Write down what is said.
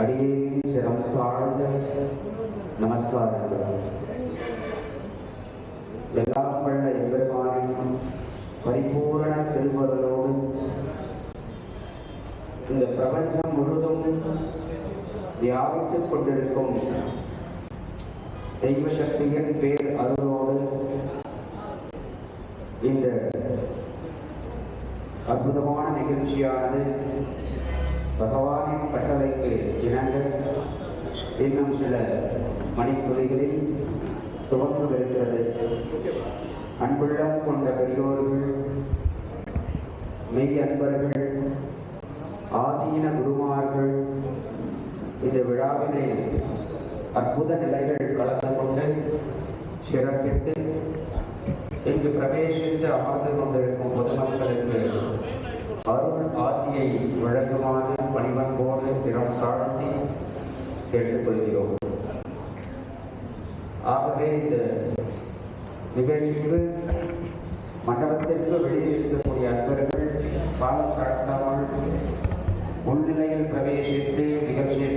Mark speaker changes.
Speaker 1: அடியேன் சிரம் தாழ்ந்த நமஸ்காரங்கள். எல்லாம் வல்ல எம்பெருமானின் பரிபூரண திருவருளோடு இந்த பிரபஞ்சம் முழுதும் வியாபித்துக் கொண்டிருக்கும் தெய்வ சக்தியின் பேர் அருளோடு இந்த அற்புதமான நிகழ்ச்சியானது பகவானின் கட்டளைக்கு இன்னும் சில மணித்துளிகளில் துவங்கவிருக்கிறது அன்புள்ளம் கொண்ட பெரியோர்கள் மெய் அன்பர்கள் ஆதீன குருமார்கள் இந்த விழாவினை அற்புத நிலைகள் கலந்து கொண்டு சிறப்பித்து இங்கு பிரவேசித்து அமர்ந்து கொண்டிருக்கும் பொதுமக்களுக்கு அருள் ஆசியை வழங்குமாறு பணிவன்போடு சிரம் தாழ்த்தி கேட்டுக்கொள்கிறோம். ஆகவே இந்த நிகழ்ச்சிக்கு மண்டபத்திற்கு வெளியில் இருக்கக்கூடிய அன்பர்கள் காலம் கடத்தாமல் முன்னிலையில் பிரவேசித்து நிகழ்ச்சியை